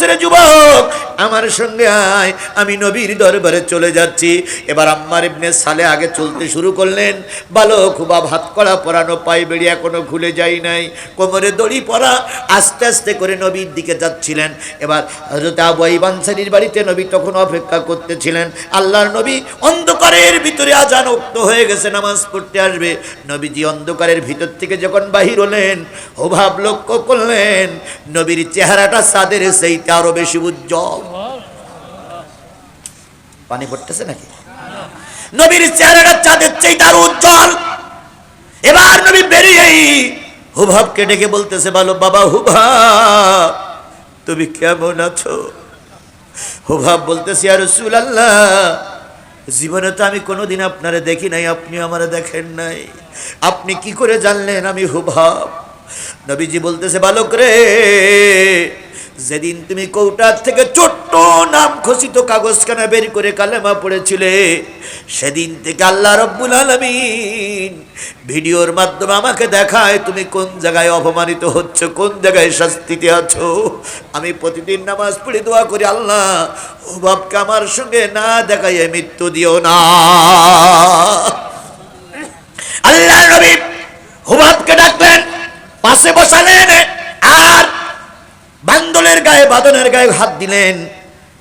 বলতেছে রে যুবক আমার সঙ্গে আয়, আমি নবীর দরবারে চলে যাচ্ছি। এবার আম্মার ইবনে সালে আগে চলতে শুরু করলেন। বালক হুবাব হাত কড়া পরানো, পায়ে বেড়ি এখনও খুলে যাই নাই। কোমরে দড়ি পরা, আস্তে আস্তে করে নবীর দিকে যাচ্ছিলেন। এবার হজরত আবু আইব আনসারীর বাড়িতে নবী তখন অপেক্ষা করতেছিলেন। আল্লাহর নবী অন্ধকারের ভিতরে আজান উক্ত হয়ে গেছে, নামাজ পড়তে আসবে। নবীজি অন্ধকারের ভিতর থেকে যখন বাহির হলেন অভাব লক্ষ্য করলেন, নবীর চেহারাটা সাদের সেইটা আরও বেশি উজ্জ্বল। পানি পড়তেছে নাকি? নবীর চেহারাটা চাঁদের চাইতে আরও উজ্জ্বল। এবার নবী বেরিয়েই হুভাবকে ডেকে বলতেছে বলো বাবা হুভাব তুমি কেমন আছো? হুভাব বলতেছি আর রসুল আল্লাহ জীবনে তো আমি কোনোদিন আপনারে দেখি নাই, আপনি আমারে দেখেন নাই। আপনি কি করে জানলেন আমি হুভাব নবীজি বলতেছে, বালক রে যেদিন তুমি কৌটার থেকে ছোট্ট নাম খসিত কাগজখানা বের করে কালেমা পড়েছিলে, সেদিন থেকে আল্লাহ রব্বুল আলমিন ভিডিওর মাধ্যমে আমাকে দেখায় তুমি কোন জায়গায় অপমানিত হচ্ছ, কোন জায়গায় শাস্তিতে আছো। আমি প্রতিদিন নামাজ পড়ে দোয়া করি, আল্লাহ, ও বাপকে আমার সঙ্গে না দেখাইয়ে মৃত্যু দিও না। আল্লাহ নবী হুবাবকে ডাকলেন, পাশে বসালেন। বান্দলের গায়ে, বাদনের গায়ে হাত দিলেন।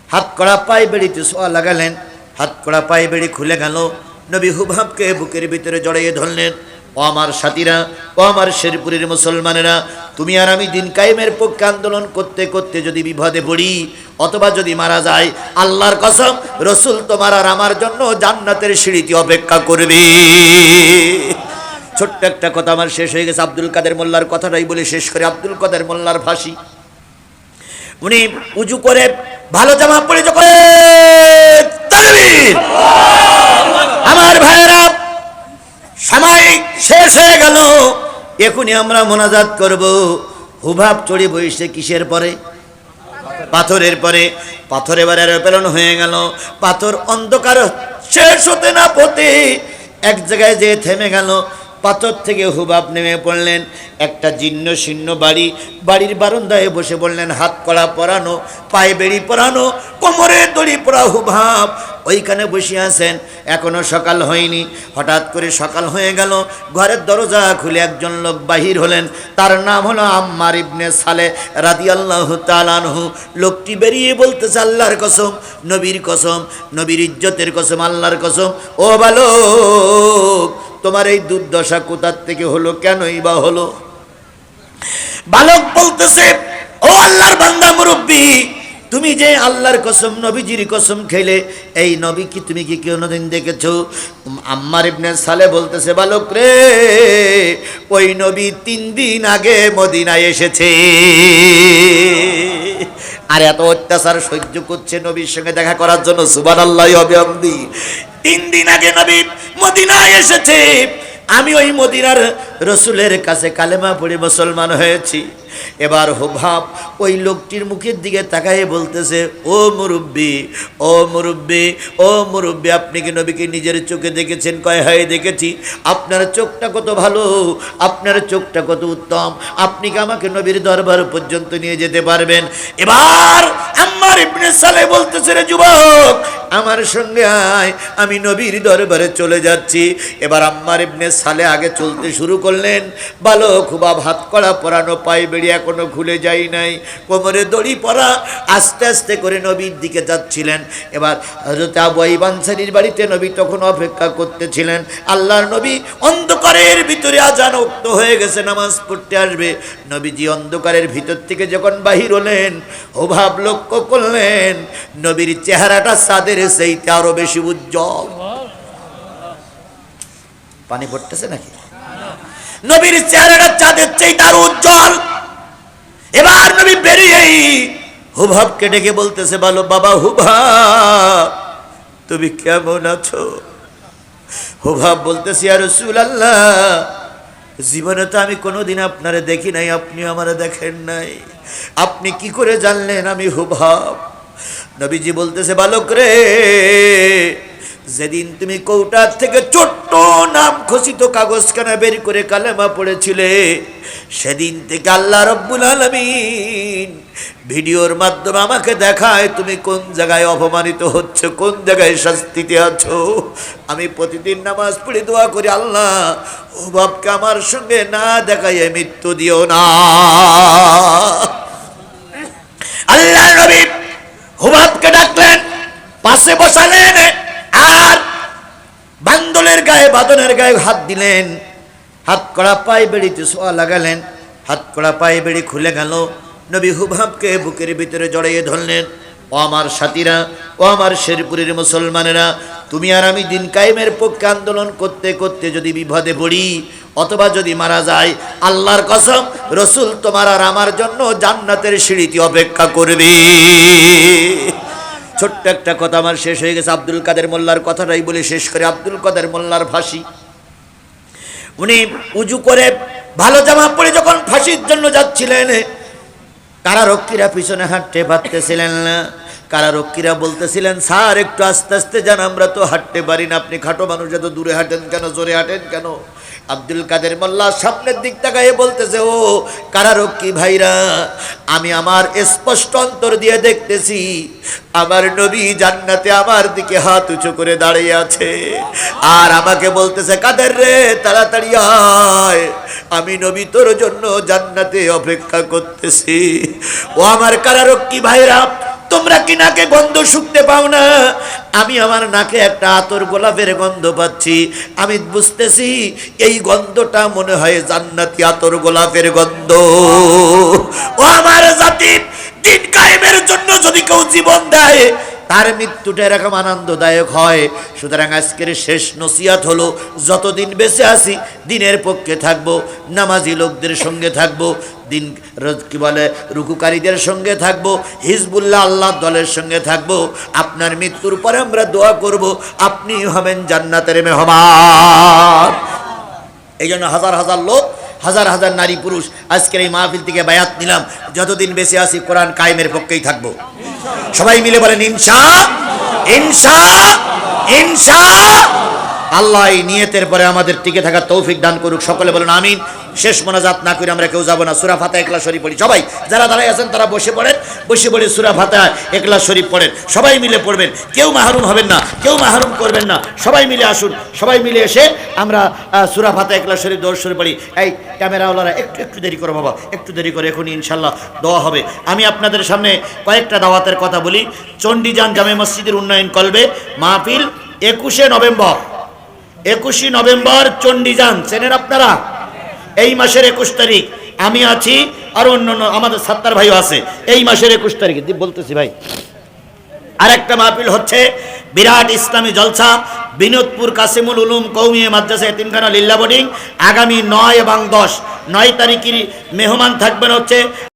হাত কড়া পায়ে বেড়িতে সোয়া লাগালেন। হাত কড়া পায়ে বেড়ি খুলে গেল। নবী হুভাবকে বুকের ভিতরে জড়াইয়ে ধরলেন। ও আমার সাথীরা, ও আমার শেরপুরের মুসলমানেরা, তুমি আর আমি দিন কায়েমের পক্ষে আন্দোলন করতে করতে যদি বিপদে পড়ি, অথবা যদি মারা যায়, আল্লাহর কসম, রসুল তোমার আর আমার জন্য জান্নাতের সিঁড়িতে অপেক্ষা করবে। ছোট্ট একটা কথা আমার শেষ হয়ে গেছে। আব্দুল কাদের মোল্লার কথাটাই বলে শেষ করে। আব্দুল কাদের মোল্লার ফাঁসি। উনি উজু করে ভালো জামা পরে যখন আমার ভাইয়েরা, সময় শেষ হয়ে গেল। এখনই আমরা মোনাজাত করব। হুভাব চড়ে বইসে কিসের পরে? পাথরের পরে। পাথর এবার এরোপ্লেন হয়ে গেল। পাথর অন্ধকার শেষ হতে না পথে এক জায়গায় যেয়ে থেমে গেল। পাথর থেকে হুবাব নেমে পড়লেন। একটা জীর্ণ শীর্ণ বাড়ি, বাড়ির বারান্দায় বসে বললেন, হাত কড়া পরানো, পায়ে বেড়ি পরানো, কোমরে দড়ি পরা হুভাব ওইখানে বসে আছেন, এখনও সকাল হয়নি। হঠাৎ করে সকাল হয়ে গেল, ঘরের দরজা খুলে একজন লোক বাহির হলেন। তার নাম হলো আম্মার ইবনে সালে রাদি আল্লাহ তালানহু লোকটি বেরিয়ে বলতেছে, আল্লাহর কসম, নবীর কসম, নবীর ইজ্জতের কসম, আল্লাহর কসম। ও বালক তোমার এই দুর্দশা কোথার থেকে হলো? কেনই বা হলো? বালক বলতেছে, ও আল্লাহর বান্দা মুরব্বী, তুমি যে আল্লাহর কসম, নবীজির কসম খেলে, এই নবী কি তুমি কি কোনোদিন দেখেছ? আম্মার ইবনে সালে বলতেছে, বালক রে, ওই নবী তিন দিন আগে মদিনায় এসেছে। আর এত অত্যাচার সহ্য করছে নবীর সঙ্গে দেখা করার জন্য সুবান আল্লাহ অবিয়ন্দি তিন দিন আগে নবী মদিনায় এসেছে। আমি ওই মদিনার রসুলের কাছে কালেমা পড়ে মুসলমান হয়েছি। এবার হোভাব ওই লোকটির মুখের দিকে তাকাই বলতেছে, ও মুরব্বী ও মুরব্বী ও মুরব্বী, আপনি কি নবীকে নিজের চোখে দেখেছেন? কয়, হয়, দেখেছি। আপনার চোখটা কত ভালো, আপনার চোখটা কত উত্তম। আপনি কি আমাকে নবীর দরবার পর্যন্ত নিয়ে যেতে পারবেন? এবার আমার ইবনে সালে বলতেছে, রে যুবক, আমার সঙ্গে আয়, আমি নবীর দরবারে চলে যাচ্ছি। এবার আম্মার ইবনে সালে আগে চলতে শুরু করলেন, বালক হুবাব হাত কড়া পরানো পায়ে বেড়ি এখনও খুলে যাই নাই। কোমরে দড়ি পরা আস্তে আস্তে করে নবীর দিকে যাচ্ছিলেন। এবার হজরত আবু আইব আনসারীর বাড়িতে নবী তখন অপেক্ষা করতেছিলেন। আল্লাহর নবী অন্ধকারের ভিতরে আজান উক্ত হয়ে গেছে, নামাজ পড়তে আসবে। নবীজি অন্ধকারের ভিতর থেকে যখন বাহির হলেন অভাব লক্ষ্য করলেন, নবীর চেহারাটা সাদের সেইতে আরও বেশি উজ্জ্বল। পানি পড়তেছে নাকি? নবীর চেহারাটা চাঁদের চাইতে তার উজ্জ্বল। এবার নবী বেরিয়েই হুভাবকে ডেকে বলতেছে, বলো, বাবা হুভাব তুমি কেমন আছো? হুভাব বলতেছি আর রসুল আল্লাহ জীবনে তো আমি কোনোদিন আপনারে দেখি নাই আপনি আমারে দেখেন নাই। আপনি কি করে জানলেন আমি হুভাব নবীজি বলতেছে, বালক রে যেদিন তুমি কৌটার থেকে ছোট্ট নাম খসিত কাগজখানা বের করে কালেমা পড়েছিলে, সেদিন থেকে আল্লাহ রব্বুল আলমিন ভিডিওর মাধ্যমে আমাকে দেখায় তুমি কোন জায়গায় অপমানিত হচ্ছে, কোন জায়গায় শাস্তিতে আছো। আমি প্রতিদিন নামাজ পড়ে দোয়া করি, আল্লাহ, ও বাপকে আমার সঙ্গে না দেখায় মৃত্যু দিও না। আল্লাহ নবী হুবাবকে ডাকলেন, পাশে বসালেন। আর বান্দলের গায়ে, বাদনের গায়ে হাত দিলেন। হাত কড়া পায়ে বেড়িতে সোয়া লাগালেন। হাত কড়া পায়ে বেড়ি খুলে গেল। নবী হুবাবকে বুকের ভিতরে জড়াইয়ে ধরলেন। ও আমার সাথীরা, ও আমার শেরপুরের মুসলমানেরা, তুমি আর আমি দিন কায়েমের পক্ষে আন্দোলন করতে করতে যদি বিপদে পড়ি, অথবা যদি মারা যায়, আল্লাহর কসম, রসুল তোমার আর আমার জন্য জান্নাতের সিঁড়িটি অপেক্ষা করবে। ছোট্ট একটা কথা আমার শেষ হয়ে গেছে। আব্দুল কাদের মোল্লার কথাটাই বলে শেষ করে। আব্দুল কাদের মোল্লার ফাঁসি। উনি উজু করে ভালো জামা পরে যখন ফাঁসির জন্য যাচ্ছিলেন কারারক্ষীরা পিছনে হাঁটতে পারতেছিলেন না। কারারক্ষীরা বলতেছিলেন, স্যার, একটু আস্তে আস্তে যান, আমরা তো হাঁটতে পারি না। আপনি খাটো মানুষ, এত দূরে হাঁটেন কেন? জোরে হাঁটেন কেন? আব্দুল কাদের মোল্লা সামনের দিক তাকাইয়ে বলতেছে, ও, কারারক্ষী ভাইরা, আমি আমার স্পষ্ট অন্তর দিয়ে দেখতেছি, আমার নবী জান্নাতে আমার দিকে হাত উঁচু করে দাঁড়িয়ে আছে। আর আমাকে বলতেছে, কাদের রে, তাড়াতাড়ি আয়, আমি নবী তোর জন্য জান্নাতে অপেক্ষা করতেছি। ও আমার কারারক্ষী ভাইরা তোমরা কি নাকে গন্ধ শুকতে পাও না? আমি আমার নাকে একটা আতর গোলাপের গন্ধ পাচ্ছি। আমি বুঝতেছি এই গন্ধটা মনে হয় জান্নাতি আতর গোলাপের গন্ধ। ও আমার জাতির দিন কায়েমের জন্য যদি কেউ জীবন দেয় তার মৃত্যুটা এরকম আনন্দদায়ক হয়। সুতরাং আজকের শেষ নসিয়াত হলো, যতদিন বেঁচে আছি, দিনের পক্ষে থাকব, নামাজি লোকদের সঙ্গে থাকব, দিন রোজ- কি বলে, রুকুকারীদের সঙ্গে থাকব, হিজবুল্লাহ আল্লাহ দলের সঙ্গে থাকব, আপনার মৃত্যুর পরে আমরা দোয়া করব আপনি হবেন জান্নাতের মেহমান। এই জন্য হাজার হাজার লোক, হাজার হাজার নারী পুরুষ, আজকের এই মাহফিল থেকে বায়াত নিলাম। যতদিন বেঁচে আছি, কোরআন কায়েমের পক্ষেই থাকব। সবাই মিলে বলেন ইনসা ইনসা ইনসা আল্লাহ এই নিয়তের পরে আমাদের টিকে থাকার তৌফিক দান করুক। সকলে বলেন, আমিন। শেষ মোনাজাত না করে আমরা কেউ যাব না। সুরা ফাতা একলা শরীফ পড়ি। সবাই, যারা দাঁড়ায় আছেন তারা বসে পড়েন। বসে পড়ে সুরা ফাতা একলা শরীফ পড়েন। সবাই মিলে পড়বেন। কেউ মাহরুম হবেন না, কেউ মাহরুম করবেন না। সবাই মিলে আসুন। সবাই মিলে এসে আমরা সুরা ফাতা একলা শরীফ দৌড় শরীফ পড়ি। এই ক্যামেরাওয়ালারা, একটু একটু দেরি করো বাবা। একটু দেরি করে এখনই ইনশাল্লাহ দেওয়া হবে। আমি আপনাদের সামনে কয়েকটা দাওয়াতের কথা বলি। চণ্ডীজান জামে মসজিদের উন্নয়ন কলবে মাহফিল একুশে নভেম্বর। একুশে নভেম্বর চণ্ডীজান। চেনেন আপনারা? এই মাসের একুশ তারিখ। আমি আছি, আর অন্য আমাদের সাত্তার ভাইও আছে। এই মাসের একুশ তারিখে বলতেছি ভাই। আরেকটা মাহফিল হচ্ছে বিরাট ইসলামী জলসা, বিনোদপুর কাসিমুল উলুম কৌমিয়া মাদ্রাসা এতিমখানা লিল্লা বোর্ডিং। আগামী নয় এবং দশ, নয় তারিখের মেহমান থাকবেন হচ্ছে